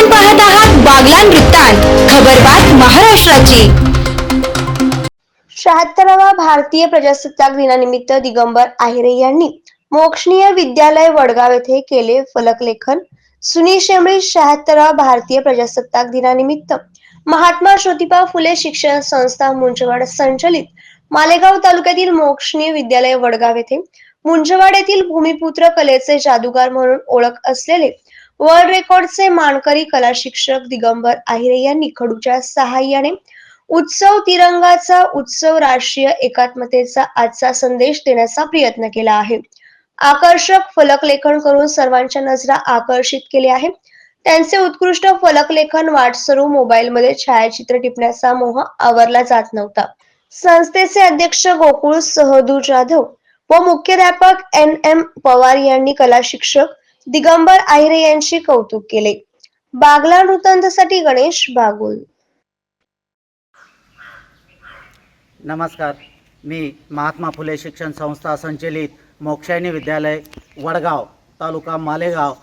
आपण पाहत आहात बागलान वृत्तांत खबरबात महाराष्ट्राची. शहात्तरावा भारतीय प्रजासत्ताक दिनानिमित्त दिगंबर आहिरे यांनी मोक्षणीय विद्यालय वडगाव येथे केले फलकलेखन. सुनील शेंबळे शहात्तरावा भारतीय प्रजासत्ताक दिनानिमित्त महात्मा ज्योतिबा फुले शिक्षण संस्था मुंजवाड संचलित मालेगाव तालुक्यातील मोक्षणीय विद्यालय वडगाव येथे मुंजवाड येथील भूमिपुत्र कलेचे जादूगार म्हणून ओळख असलेले वर्ल्ड रेकॉर्डचे मानकरी कला शिक्षक दिगंबर आहिरे यांनी खडूच्या सहाय्याने उत्सव तिरंगाचा उत्सव राष्ट्रीय एकात्मतेचा आजचा संदेश देण्याचा प्रयत्न केला आहे. आकर्षक फलकलेखन करून सर्वांच्या नजरा आकर्षित केली आहे. त्यांचे उत्कृष्ट फलकलेखन वाटसरू मोबाईलमध्ये छायाचित्र टिपण्याचा मोह आवरला जात नव्हता. संस्थेचे अध्यक्ष गोकुळ सहदू जाधव व मुख्याध्यापक एन एम पवार यांनी कला शिक्षक दिगंबर आहिरे यांचे कौतुक केले. बागला वृत्तांतसाठी गणेश बागुल. नमस्कार. मी महात्मा फुले शिक्षण संस्था संचलित मोक्षायनी विद्यालय वडगाव तालुका मालेगाव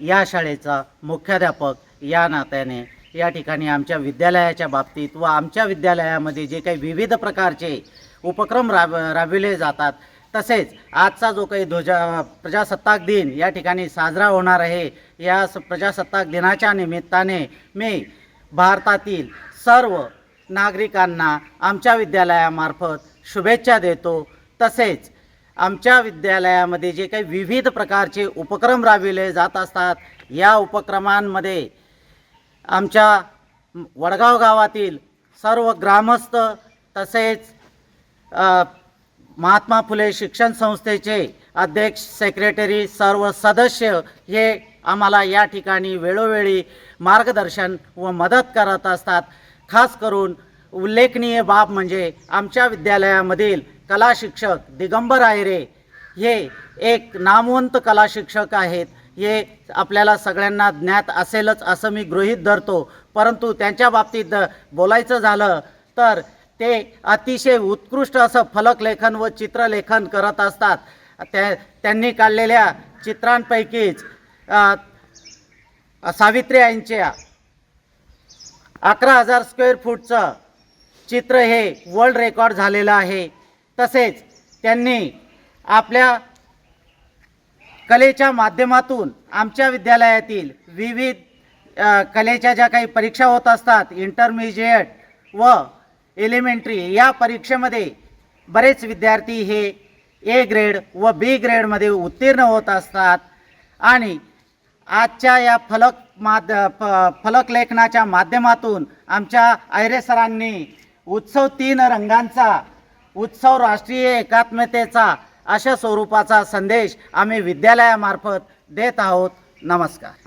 या शाळेचा मुख्याध्यापक या नात्याने या ठिकाणी आमच्या विद्यालयाच्या बाबतीत व आमच्या विद्यालयामध्ये जे काही विविध प्रकारचे उपक्रम राब राबविले जातात तसेच आजचा जो काही ध्वजा प्रजासत्ताक दिन या ठिकाणी साजरा होणार आहे. या स- प्रजासत्ताक दिनाच्या निमित्ताने मी भारतातील सर्व नागरिकांना आमच्या विद्यालयामार्फत शुभेच्छा देतो. तसेच आमच्या विद्यालयामध्ये जे काही विविध प्रकारचे उपक्रम राबविले जात असतात या उपक्रमांमध्ये आमच्या वडगाव गावातील सर्व ग्रामस्थ तसेच महात्मा फुले शिक्षण संस्थेचे अध्यक्ष सेक्रेटरी सर्व सदस्य हे आम्हाला या ठिकाणी वेळोवेळी मार्गदर्शन व मदत करत असतात. खास करून उल्लेखनीय बाब म्हणजे आमच्या विद्यालयामधील कला शिक्षक दिगंबर आयरे हे एक नामवंत कला शिक्षक आहेत. हे आपल्याला सगळ्यांना ज्ञात असेलच असं मी गृहीत धरतो. परंतु त्यांच्या बाबतीत बोलायचं झालं तर ते अतिशय उत्कृष्ट असं फलकलेखन व चित्रलेखन करत असतात. त्या त्यांनी काढलेल्या चित्रांपैकीच सावित्री आईंच्या अकरा हजार स्क्वेअर फूटचं चित्र हे वर्ल्ड रेकॉर्ड झालेलं आहे. तसेच त्यांनी आपल्या कलेच्या माध्यमातून आमच्या विद्यालयातील विविध कलेच्या ज्या काही परीक्षा होत असतात इंटरमिजिएट व एलिमेंटरी या परीक्षेमध्ये बरेच विद्यार्थी हे ए ग्रेड व बी ग्रेडमध्ये उत्तीर्ण होत असतात. आणि आजच्या या फलक माध फ फलकलेखनाच्या माध्यमातून आमच्या आयरे सरांनी उत्सव तीन रंगांचा उत्सव राष्ट्रीय एकात्मतेचा अशा स्वरूपाचा संदेश आम्ही विद्यालयामार्फत देत आहोत. नमस्कार.